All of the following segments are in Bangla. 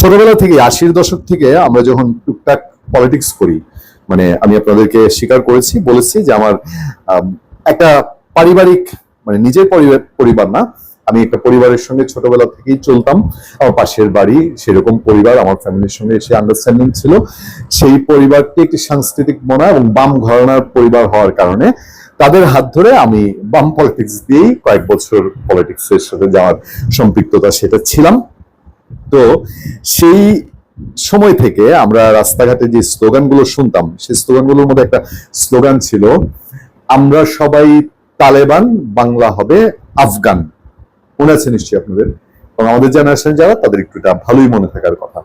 ছোটবেলা থেকে, আশির দশক থেকে আমরা যখন টুকটাক পলিটিক্স করি মানে আমি আপনাদেরকে স্বীকার করেছি, বলেছি যে আমার একটা পারিবারিক মানে নিজের পরিবার পরিবার না, আমি একটা পরিবারের সঙ্গে ছোটবেলা থেকেই চলতাম। আমার পাশের বাড়ি সেরকম পরিবার, আমার ফ্যামিলির সঙ্গে এসে আন্ডারস্ট্যান্ডিং ছিল। সেই পরিবারটি একটি সাংস্কৃতিক মনা এবং বাম ঘরানার পরিবার হওয়ার কারণে তাদের হাত ধরে আমি বাম পলিটিক্স দিয়েই কয়েক বছর পলিটিক্সের সাথে যাওয়ার সম্পৃক্ততা সেটা ছিলাম। তো সেই সময় থেকে আমরা রাস্তাঘাটে যে স্লোগানগুলো শুনতাম, সেই স্লোগানগুলোর মধ্যে একটা স্লোগান ছিল, আমরা সবাই তালেবান, বাংলা হবে আফগান। মনে আছে নিশ্চয়ই আপনাদের? এবং আমাদের জেনারেশন যারা, তাদের একটু এটা ভালোই মনে থাকার কথা।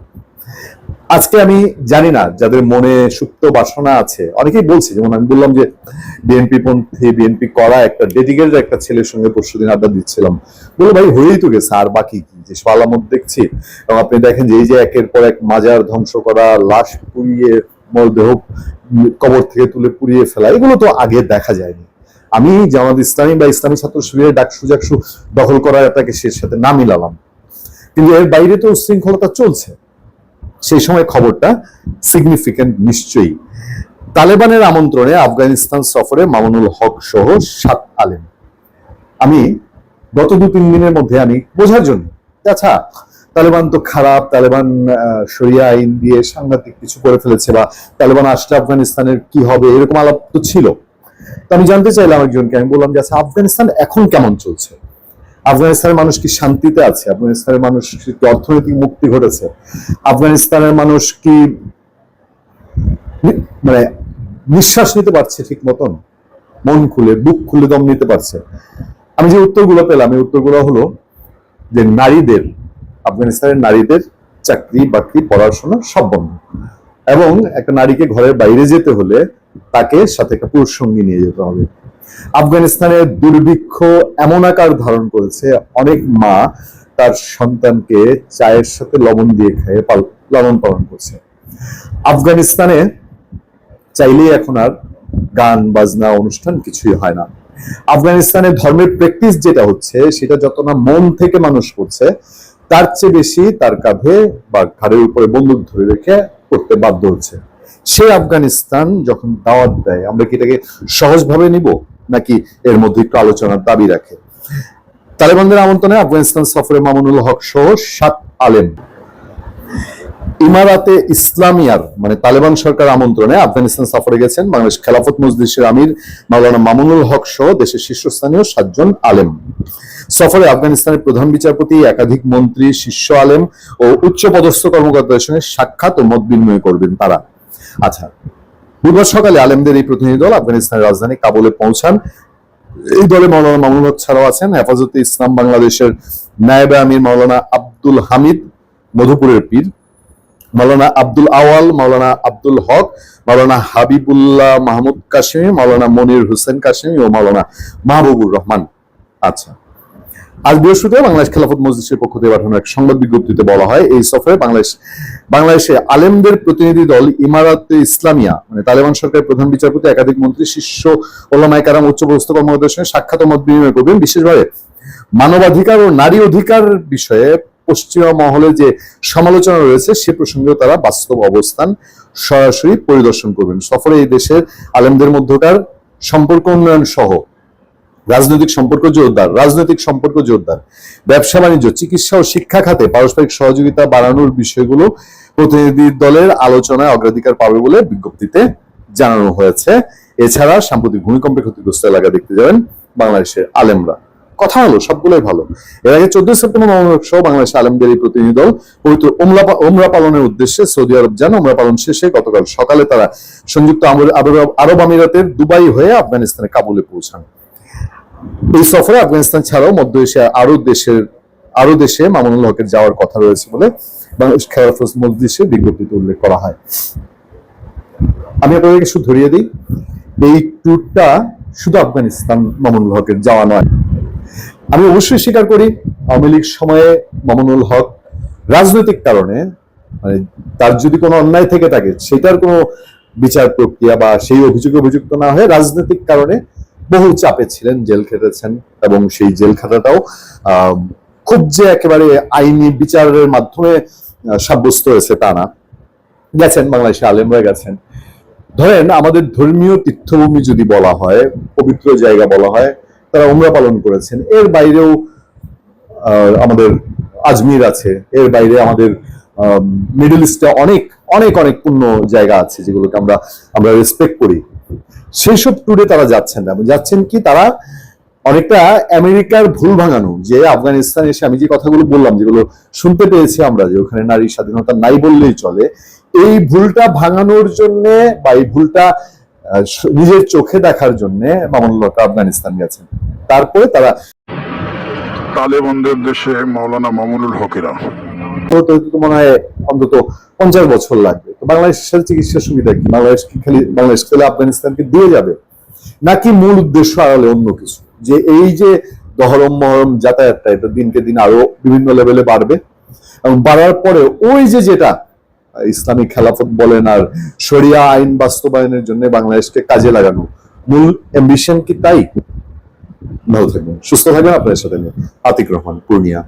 আজকে আমি জানি না, যাদের মনে সুপ্ত বাসনা আছে, অনেকেই বলছে, যেমন আমি বললাম যে বিএনপি পন্থী, বিএনপি করা একটা ডেডিকেটেড একটা ছেলের সঙ্গে পরশুদিন আড্ডা দিচ্ছিলাম। বলে, ভাই, হয়েই তো গেছে, আর বাকি কি? যে সালামত দেখছি। এবং আপনি দেখেন যে এই যে একের পর এক মাজার ধ্বংস করা, লাশ পুড়িয়ে মরদেহ কবর থেকে তুলে পুড়িয়ে ফেলা, এগুলো তো আগে দেখা যায়নি। আমি জামাত ইসলামী বা ইসলামী ছাত্র শিবিরের ডাকসু জাকসু দখল করার এটাকে সে সাথে না মিলালাম। কিন্তু এর বাইরে তো উশৃঙ্খলতা চলছে। সেই সময় খবরটা সিগনিফিক্যান্ট নিশ্চয়ই তালেবানের আমন্ত্রণে আফগানিস্তান সফরে মামুনুল হক সহ সাত আলেম। আমি গত দু তিন দিনের মধ্যে আমি বোঝার জন্য আচ্ছা তালেবান তো খারাপ, তালেবান শরিয়া, আইন দিয়ে সাংঘাতিক কিছু করে ফেলেছে বা তালেবান আসলে আফগানিস্তানের কি হবে, এরকম আলাপ তো ছিল। তো আমি জানতে চাইলাম একজনকে, আমি বললাম যে আচ্ছা আফগানিস্তান এখন কেমন চলছে? আফগানিস্তানের মানুষ কি শান্তিতে আছে? আফগানিস্তানের মানুষ কি অর্থনৈতিক মুক্তি ঘটেছে? আফগানিস্তানের মানুষ কি মানে নিঃশ্বাস নিতে পারছে ঠিক মতন। মন খুলে, বুক খুলে দম নিতে পারছে। আমি যে উত্তরগুলো পেলাম, এই উত্তরগুলো হলো যে নারীদের, আফগানিস্তানের নারীদের চাকরি, বাকরি, পড়াশোনা সব বন্ধ। এবং একটা নারীকে ঘরের বাইরে যেতে হলে তাকে সাথে একটা পুরুষ সঙ্গী নিয়ে যেতে হবে। আফগানিস্তানের দুর্ভিক্ষ এমন আকার ধারণ করেছে, অনেক মা তার সন্তানকে চায়ের সাথে লবণ দিয়ে খেয়ে লালন পালন করছে। আফগানিস্তানে চাইলেই এখন আর গান, বাজনা, অনুষ্ঠান কিছুই হয় না। আফগানিস্তানে ধর্মের প্র্যাকটিস যেটা হচ্ছে, সেটা যত না মন থেকে মানুষ করছে, তার চেয়ে বেশি তার কাঁধে বা ঘাড়ের উপরে বন্দুক ধরে রেখে করতে বাধ্য হচ্ছে। সে আফগানিস্তান যখন দাওয়াত দেয়, আমরা কি এটাকে সহজভাবে নিব, নাকি এর মধ্যে একটু আলোচনার দাবি রাখে? তালেবানদের আমন্ত্রণে আফগানিস্তান সফরে মামুনুল হক সহ সাত আলেম। ইমারাতে ইসলামিয়ার মানে তালেবান সরকার আমন্ত্রণে আফগানিস্তান সফরে গেছেন বাংলাদেশ খেলাফত মজলিসের আমির মাওলানা মামুনুল হক সহ দেশের শীর্ষস্থানীয় সাতজন আলেম। সফরে আফগানিস্তানের প্রধান বিচারপতি, একাধিক মন্ত্রী, শীর্ষ আলেম ও উচ্চ পদস্থ কর্মকর্তাদের সঙ্গে সাক্ষাৎ ও মত বিনিময় করবেন তারা। আচ্ছা বুধবার সকালে আলেমদের এই প্রতিনিধি দল আফগানিস্তানের রাজধানী কাবুলে পৌঁছান। এই দলে মাওলানা মামুনুল হক ছাড়াও আছেন হেফাজতে ইসলাম বাংলাদেশের নায়েবে আমির মাওলানা আব্দুল হামিদ, মধুপুরের পীর। মাওলানা আব্দুল আওয়াল, মাওলানা আব্দুল হক, মাওলানা হাবিবুল্লাহ মাহমুদ কাশিমি, মাওলানা মনির হোসেন কাশিমি ও মাওলানা মাহবুবুর রহমান। আচ্ছা। আজ বৃহস্পতিবার বাংলাদেশ খেলাফত মজলিসের পক্ষ থেকে পাঠানো এক সংবাদ বিজ্ঞপ্তিতে বলা হয়, এই সফরে বাংলাদেশ, বাংলাদেশে আলেমদের প্রতিনিধি দল ইমারাতে ইসলামিয়া মানে তালেবান সরকারের প্রধান বিচারপতি, একাধিক মন্ত্রী, শীর্ষ ওলামায় কারাম উচ্চপদস্থ কর্মকর্তাদের সঙ্গে সাক্ষাৎ মত বিনিময় করবেন। বিশেষভাবে মানবাধিকার ও নারী অধিকার বিষয়ে পশ্চিমা মহলে যে সমালোচনা রয়েছে, সে প্রসঙ্গেও তারা বাস্তব অবস্থান সরাসরি পরিদর্শন করবেন। সফরে এই দেশের আলেমদের মধ্যকার সম্পর্ক উন্নয়ন সহ রাজনৈতিক সম্পর্ক জোরদার, রাজনৈতিক সম্পর্ক জোরদার, ব্যবসা বাণিজ্য, চিকিৎসা ও শিক্ষা খাতে পারস্পরিক সহযোগিতা বাড়ানোর বিষয়গুলো প্রতিনিধি দলের আলোচনায় অগ্রাধিকার পাবে বলে বিজ্ঞপ্তিতে জানানো হয়েছে। এছাড়া সাম্প্রতিক ভূমিকম্পে ক্ষতিগ্রস্ত এলাকা দেখতে যাবেন বাংলাদেশের আলেমরা। কথা হলো, সবগুলোই ভালো। এর আগে চোদ্দ সেপ্টেম্বর মহানগর সহ বাংলাদেশ আলেমদের এই প্রতিনিধি দল পবিত্র ওমরা পালনের উদ্দেশ্যে সৌদি আরব যান। ওমরা পালন শেষে গতকাল সকালে তারা সংযুক্ত আরব- আমিরাতের দুবাই হয়ে আফগানিস্তানে কাবুলে পৌঁছান। এই সফরে আফগানিস্তান ছাড়াও মধ্য এশিয়ার আরও দেশের আরও দেশে মামুনুল হকের যাওয়ার কথা রয়েছে বলে বাংলাদেশ খেলাফত মজলিসে বিজ্ঞপ্তিতে উল্লেখ করা হয়। আমি আপনাদেরকে শুধু ধরিয়ে দিই, এই ট্যুরটা শুধু আফগানিস্তান মামুনুল হকের যাওয়া নয় আমি অবশ্যই স্বীকার করি আওয়ামী লীগ সময়ে মামুনুল হক রাজনৈতিক কারণে মানে তার যদি কোনো অন্যায় থেকে থাকে সেটার কোনো বিচার প্রক্রিয়া বা সেই অভিযোগে অভিযুক্ত না হয়ে রাজনৈতিক কারণে বহু চাপে ছিলেন জেল খেটেছেন এবং সেই জেল খাটাটাও আহ, খুব যে একেবারে আইনি বিচারের মাধ্যমে সাব্যস্ত হয়েছে তা না। গেছেন বাংলাদেশে আলেমরা গেছেন। ধরেন আমাদের ধর্মীয় তীর্থভূমি যদি বলা হয় পবিত্র জায়গা বলা হয় তারা উমরা পালন করেছেন। এর বাইরেও আমাদের আজমির আছে। এর বাইরে আমাদের মিডল ইস্টে অনেক অনেক অনেক পূর্ণ জায়গা আছে যেগুলোকে আমরা আমরা রেসপেক্ট করি। সেই সব ট্যুরে তারা যাচ্ছেন না। যাচ্ছেন কি তারা অনেকটা আমেরিকার ভুল ভাঙানো, যে আফগানিস্তান এসে আমি যে কথাগুলো বললাম, যেগুলো শুনতে পেয়েছি আমরা, যে ওখানে নারী স্বাধীনতা নাই বললেই চলে, এই ভুলটা ভাঙানোর জন্য বা এই ভুলটা নিজের চোখে দেখার জন্য মামুনুল্লাহ আফগানিস্তান গেছেন। তারপরে তারা তালেবানদের দেশে মাওলানা মামুনুল হকেরা। মনে হয় অন্তত পঞ্চাশ বছর লাগবে। তো বাংলাদেশের চিকিৎসা সুবিধা কি? বাংলাদেশ কি খালি বাংলাদেশ খেলে আফগানিস্তানকে দিয়ে যাবে? নাকি মূল উদ্দেশ্য আড়ালে অন্য কিছু? যে এই যে দহরম মহরম যাতায়াতটা এটা দিনকে দিন আরও বিভিন্ন লেভেলে বাড়বে। এবং বাড়ার পরে ওই যে যেটা ইসলামিক খেলাফত বলেন আর শরিয়া আইন বাস্তবায়নের জন্য বাংলাদেশকে কাজে লাগানো। মূল অ্যাম্বিশন কি তাই? ভালো থাকবেন সুস্থ থাকবেন। আপনাদের সাথে আতিক রহমান পূর্ণিয়া।